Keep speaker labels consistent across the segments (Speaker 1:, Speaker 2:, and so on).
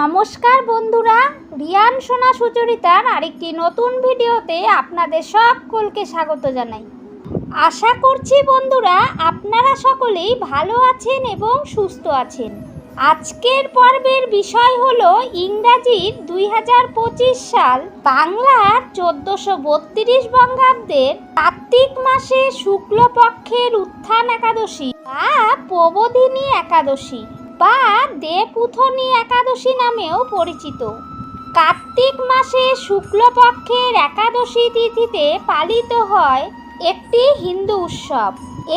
Speaker 1: নমস্কার বন্ধুরা, রিয়ান সোনা সুচরিতার আরেকটি নতুন ভিডিওতে আপনাদের সকলকে স্বাগত জানাই। আশা করছি বন্ধুরা, আপনারা সকলেই ভালো আছেন এবং সুস্থ আছেন। আজকের পর্বের বিষয় হল ইংরাজির দুই হাজার পঁচিশ সাল বাংলার চোদ্দোশো বত্রিশ বঙ্গাব্দের কার্তিক মাসে শুক্লপক্ষের উত্থান একাদশী বা প্রবোধিনী একাদশী। বা দেবউথনী একাদশী নামেও পরিচিত। কার্তিক মাসে শুক্লপক্ষের একাদশী তিথিতে পালিত হয় একটি হিন্দু উৎসব।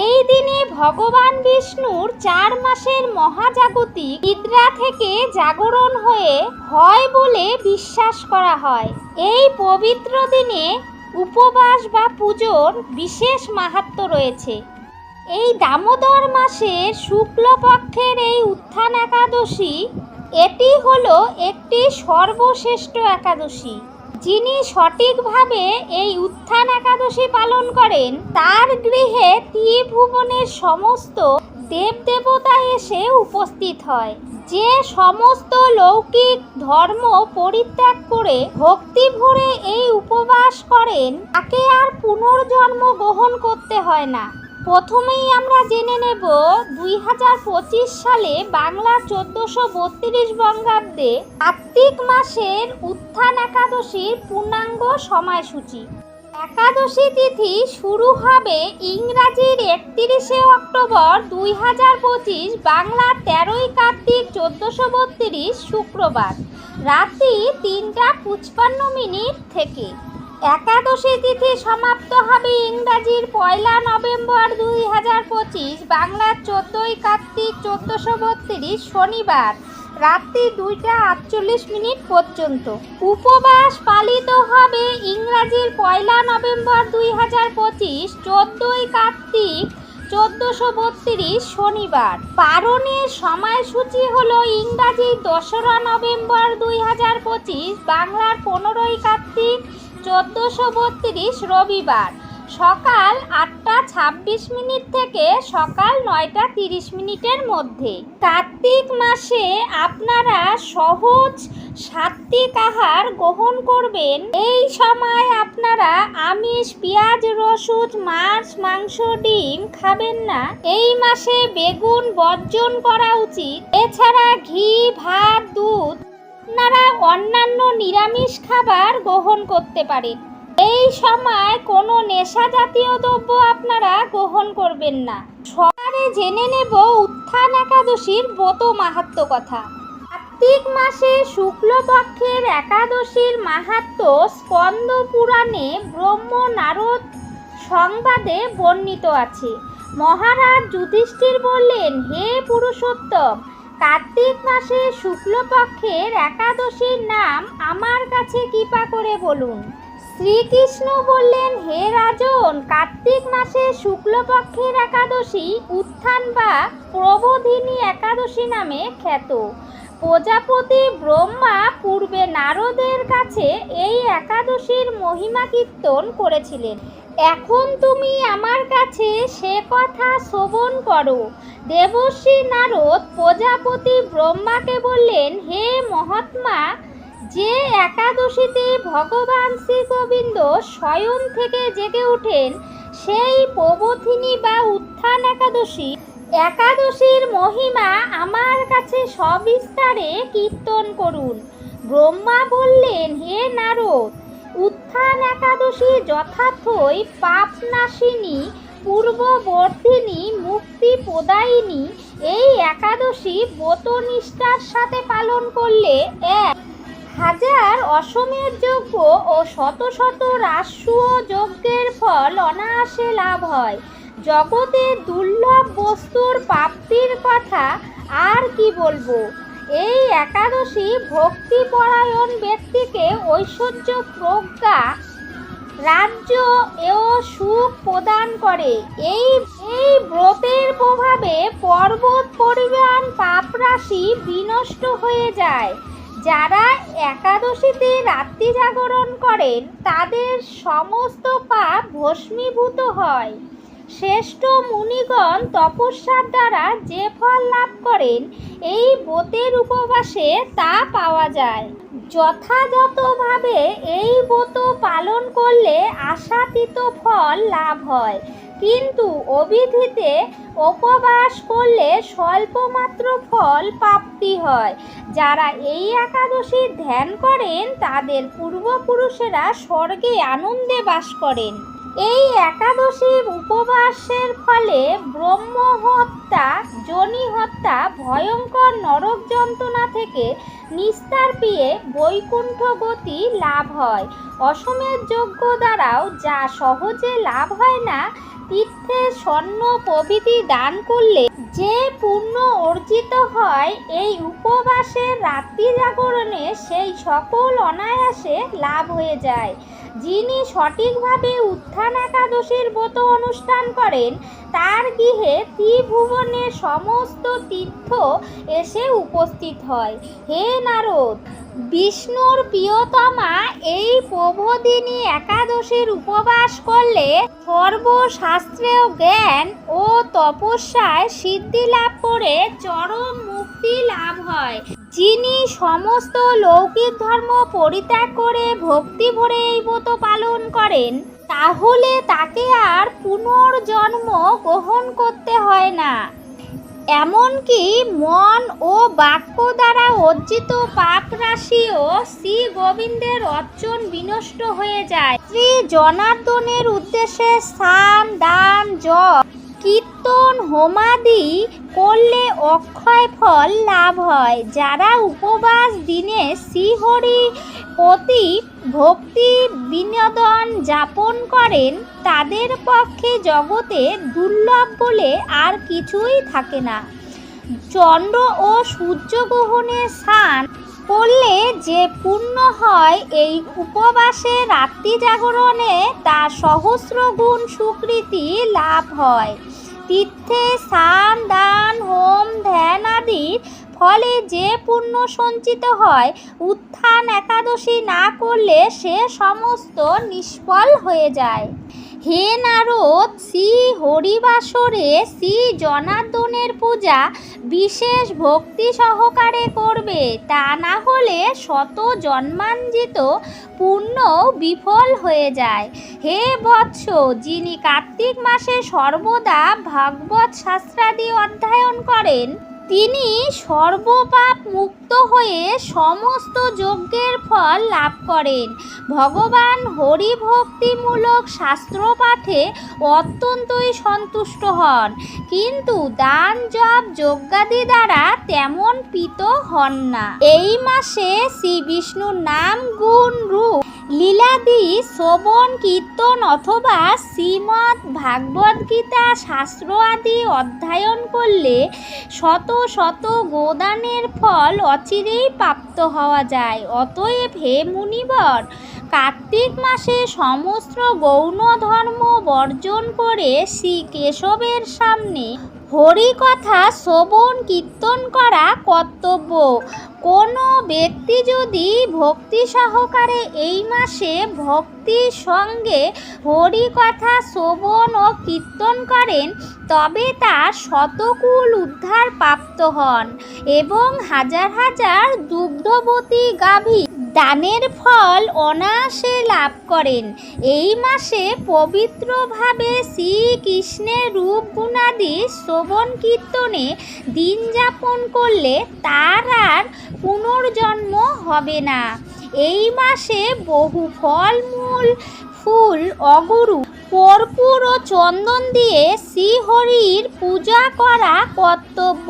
Speaker 1: এই দিনে ভগবান বিষ্ণুর চার মাসের মহাজাগতিক নিদ্রা থেকে জাগরণ হয়ে হয় বলে বিশ্বাস করা হয়। এই পবিত্র দিনে উপবাস বা পুজোর বিশেষ মাহাত্ম রয়েছে। এই দামোদর মাসের শুক্লপক্ষের এই উত্থান একাদশী, এটি হলো একটি সর্বশ্রেষ্ঠ একাদশী। যিনি সঠিকভাবে এই উত্থান একাদশী পালন করেন, তার গৃহে ত্রিভুবনের সমস্ত দেবদেবতা এসে উপস্থিত হয়। যে সমস্ত লৌকিক ধর্ম পরিত্যাগ করে ভক্তি ভরে এই উপবাস করেন, তাকে আর পুনর্জন্ম গ্রহণ করতে হয় না। প্রথমেই আমরা জেনে নেব দুই হাজার পঁচিশ সালে বাংলা চোদ্দোশো বত্রিশ বঙ্গাব্দে কার্তিক মাসের উত্থান একাদশীর পূর্ণাঙ্গ সময়সূচি। একাদশী তিথি শুরু হবে ইংরাজির একত্রিশে অক্টোবর দুই হাজার পঁচিশ বাংলার তেরোই কার্তিক চোদ্দোশো বত্রিশ শুক্রবার। রাত্রি তিনটা পঁচপান্ন মিনিট থেকে। একাদশী তিথি সমাপ্ত হবে ইংরাজির পয়লা নভেম্বর দুই হাজার পঁচিশ বাংলার চোদ্দোই কার্তিক চোদ্দোশো বত্রিশ শনিবার, রাত্রি দুইটা আটচল্লিশ মিনিট পর্যন্ত। উপবাস পালিত হবে ইংরাজির পয়লা নভেম্বর দুই হাজার পঁচিশ, চোদ্দোই কার্তিক চোদ্দোশো বত্রিশ শনিবার। পারণের সময়সূচি হল ইংরাজি দোসরা নভেম্বর দুই হাজার পঁচিশ, বাংলার পনেরোই কার্তিক চোদ্দোশো বত্রিশ রবিবার। সকাল আটটা ছাব্বিশ মিনিট থেকে সকাল নয়টা তিরিশ মিনিটের মধ্যে। কার্তিক মাসে আপনারা সহজ সাত্বিক আহার গ্রহণ করবেন। এই সময় আপনারা আমিষ, পেঁয়াজ, রসুন, মাছ, মাংস, ডিম খাবেন না। এই মাসে বেগুন বর্জন করা উচিত। এছাড়া ঘি, ভাত, দুধ আপনারা অন্যান্য নিরামিষ খাবার গ্রহণ করতে পারেন এই সময় কোনো নেশা জাতীয় দ্রব্য আপনারা গ্রহণ করবেন না। সকালে জেনে নেব উত্থান একাদশীর ব্রত মাহাত্ম কথা। কার্তিক মাসে শুক্লপক্ষের একাদশীর মাহাত্ম স্কন্দ পুরাণে ব্রহ্ম নারদ সংবাদে বর্ণিত আছে। মহারাজ যুধিষ্ঠির বললেন, হে পুরুষোত্তম কার্তিক মাসে শুক্লপক্ষের একাদশীর নাম আমার কাছে কৃপা করে বলুন। শ্রীকৃষ্ণ বললেন, হে রাজন, কার্তিক মাসে শুক্লপক্ষের একাদশী উত্থান বা প্রবোধিনী একাদশী নামে খ্যাত। প্রজাপতি ব্রহ্মা পূর্বে নারদের কাছে এই একাদশীর মহিমা কীর্তন করেছিলেন। এখন তুমি আমার কাছে সে কথা শ্রবণ করো। দেবশ্রী নারদ প্রজাপতি ব্রহ্মাকে বললেন, হে মহাত্মা, যে একাদশীতে ভগবান শ্রী গোবিন্দ স্বয়ং থেকে জেগে ওঠেন, সেই প্রবোধিনী বা উত্থান একাদশী, একাদশীর মহিমা আমার কাছে সবিস্তারে কীর্তন করুন। ব্রহ্মা বললেন একাদশী যথার্থই পাপনাশিনী, পূর্ববর্তিনী মুক্তি প্রদায়িনী এই একাদশী ব্রতনিষ্ঠার সাথে পালন করলে এক হাজার অসমের যজ্ঞ ও শত শত রাষ্ট্রীয় যজ্ঞের ফল অনায়াসে লাভ হয়। জগতে দুর্লভ বস্তুর প্রাপ্তির কথা আর কি বলব? এই একাদশী ভক্তিপরায়ণ ব্যক্তিকে ঐশ্বর্য প্রজ্ঞা রাজ্য ও সুখ প্রদান করে। এই এই ব্রতের প্রভাবে পর্বত পরিমাণ পাপরাশি বিনষ্ট হয়ে যায়। যারা একাদশীতে রাত্রি জাগরণ করেন, তাদের সমস্ত পাপ ভস্মীভূত হয়। শ্রেষ্ঠ মুনিগণ তপস্যার দ্বারা যে ফল লাভ করেন, এই ব্রতের উপবাসে তা পাওয়া যায়। যথাযথভাবে ব্রত পালন করলে আশাতীত ফল লাভ হয়। কিন্তু অবিধিতে উপবাস করলে স্বল্পমাত্র ফল প্রাপ্তি হয়। যারা এই একাদশীর ধ্যান করেন, তাদের পূর্বপুরুষেরা স্বর্গে আনন্দে বাস করেন। এই একাদশী উপবাসের ফলে ব্রহ্ম হত্যা হত্যা ভয়ঙ্কর নরক যন্ত্রণা থেকে নিস্তার পেয়ে বৈকুণ্ঠ গতি লাভ হয়। অসমের যজ্ঞ দ্বারাও যা সহজে লাভ হয় না তীর্থে স্বর্ণ প্রভৃতি দান করলে যে পুণ্য অর্জিত হয়, এই উপবাসের রাত্রি জাগরণে সেই সকল অনায়াসে লাভ হয়ে যায়। যিনি সঠিকভাবে উত্থান একাদশীর ব্রত অনুষ্ঠান করেন, তার গৃহে ত্রিভুবনের সমস্ত তীর্থ এসে উপস্থিত হয়। হে নারদ! বিষ্ণুর প্রিয়তমা এই প্রবোধিনী একাদশীর উপবাস করলে সর্বশাস্ত্রীয় জ্ঞান ও তপস্যায় সিদ্ধি লাভ করে চরম মুক্তি লাভ হয়। যিনি সমস্ত লৌকিক ধর্ম পরিত্যাগ করে ভক্তি ভরে এই ব্রত পালন করেন, তাহলে তাকে আর পুনর্জন্ম গ্রহণ করতে হয় না। এমনকি মন ও বাক্য দ্বারা অর্জিত পাপ রাশিও শ্রী গোবিন্দের অর্চন বিনষ্ট হয়ে যায়। শ্রী জনার্দনের উদ্দেশ্যে স্নান দান, জপ, কীর্তন, হোমাদি করলে অক্ষয় ফল লাভ হয়। যারা উপবাস দিনে শ্রীহরি প্রতি ভক্তি বিনোদন যাপন করেন, তাদের পক্ষে জগতে দুর্লভ বলে আর কিছুই থাকে না। চন্দ্র ও সূর্যগ্রহণের স্নান করলে যে পুণ্য হয়, এই উপবাসে রাত্রি জাগরণে তার সহস্র গুণ সুকৃতি লাভ হয়। তীর্থে স্নান, দান, হোম, ধ্যান আদির ফলে যে পুণ্য সঞ্চিত হয়, উত্থান একাদশী না করলে সে সমস্ত নিষ্ফল হয়ে যায়। হে নারদ, শ্রী হরিবাসরে শ্রী জনার্দনের পূজা বিশেষ ভক্তি সহকারে করবে। তা না হলে শত জন্মাঞ্জিত পুণ্য বিফল হয়ে যায়। হে বৎস, যিনি কার্তিক মাসে সর্বদা ভাগবত শাস্ত্রাদি অধ্যয়ন করেন তিনি সর্বপাপ মুক্ত হয়ে সমস্ত যজ্ঞের ফল লাভ করেন। ভগবান হরিভক্তিমূলক শাস্ত্র পাঠে অত্যন্তই সন্তুষ্ট হন, কিন্তু দান জপ যজ্ঞাদি দ্বারা তেমন পিত হন না। এই মাসে শ্রী বিষ্ণুর নাম গুণ রূপ লীলাদি শ্রবণ, কীর্তন অথবা শ্রীমৎ ভাগবত গীতা শাস্ত্র আদি অধ্যয়ন করলে শত শত গোদানের ফল অচিরেই প্রাপ্ত হওয়া যায়। অতএব হে মুনিবর, কার্তিক মাসে সমস্ত গৌণ ধর্ম বর্জন করে শ্রী কেশবের সামনে হরিকথা, শ্রবণ, কীর্তন করা কর্তব্য। কোনো ব্যক্তি যদি ভক্তি সহকারে এই মাসে ভক্তির সঙ্গে হরি কথা শ্রবণ ও কীর্তন করেন, তবে তার শতকুল উদ্ধার প্রাপ্ত হন এবং হাজার হাজার দুগ্ধবতী গাভী দানের ফল অনায়াসে লাভ করেন। এই মাসে পবিত্রভাবে শ্রীকৃষ্ণের রূপ গুণাদি শ্রবণ কীর্তনে দিন যাপন করলে তার আর পুনর্জন্ম হবে না। এই মাসে বহু ফলমূল ফুল, অগুরু, কর্পূর ও চন্দন দিয়ে শ্রীহরির পূজা করা কর্তব্য।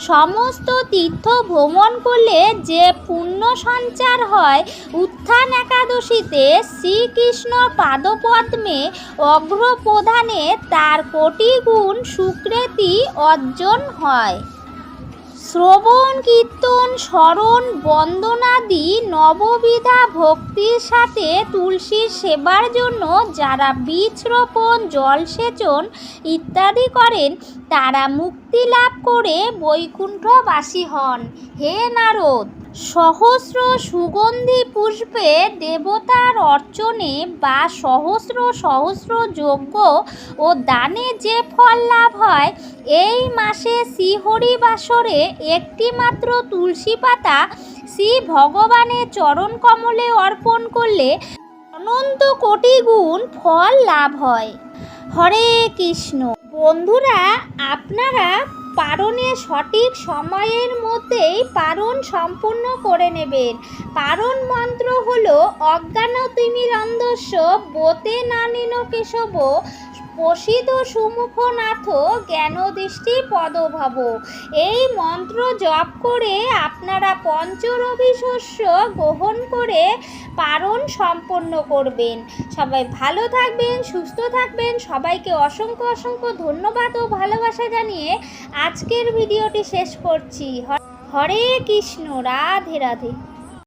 Speaker 1: সমস্ত তীর্থ ভ্রমণ করলে যে পুণ্য সঞ্চার হয়, উত্থান একাদশীতে শ্রীকৃষ্ণ পাদপদ্মে অগ্রপ্রধানে তার কোটি গুণ সুকৃতি অর্জন হয়। শ্রবণ, কীর্তন, স্মরণ, বন্দনাদি নববিধা ভক্তির সাথে তুলসীর সেবার জন্য যারা বীজ রোপণ জলসেচন ইত্যাদি করেন, তারা মুক্তি লাভ করে বৈকুণ্ঠবাসী হন। হে নারদ! সহস্র সুগন্ধি পুষ্পে দেবতার অর্চনে বা সহস্র সহস্র যজ্ঞ ও দানে যে ফল লাভ হয়, এই মাসে শ্রীহরি বাসরে একটি মাত্র তুলসী পাতা শ্রী ভগবানের চরণ কমলে অর্পণ করলে অনন্ত কোটি গুণ ফল লাভ হয়। হরে কৃষ্ণ। বন্ধুরা, আপনারা পারণে সঠিক সময়ের মধ্যেই পারণ সম্পূর্ণ করে নেবেন। পারণ মন্ত্র হল অজ্ঞান তিমিরন্ধস্য বোতে নানিন কেশব প্রসিদ্ধ সুমুখনাথ জ্ঞানদৃষ্টি পদভাব। এই মন্ত্র জপ করে আপনারা পঞ্চরবি শস্য গ্রহণ করে পারণ সম্পন্ন করবেন। সবাই ভালো থাকবেন, সুস্থ থাকবেন। সবাইকে অসংখ্য অসংখ্য ধন্যবাদ ও ভালোবাসা জানিয়ে আজকের ভিডিওটি শেষ করছি। হরে কৃষ্ণ, রাধে রাধে।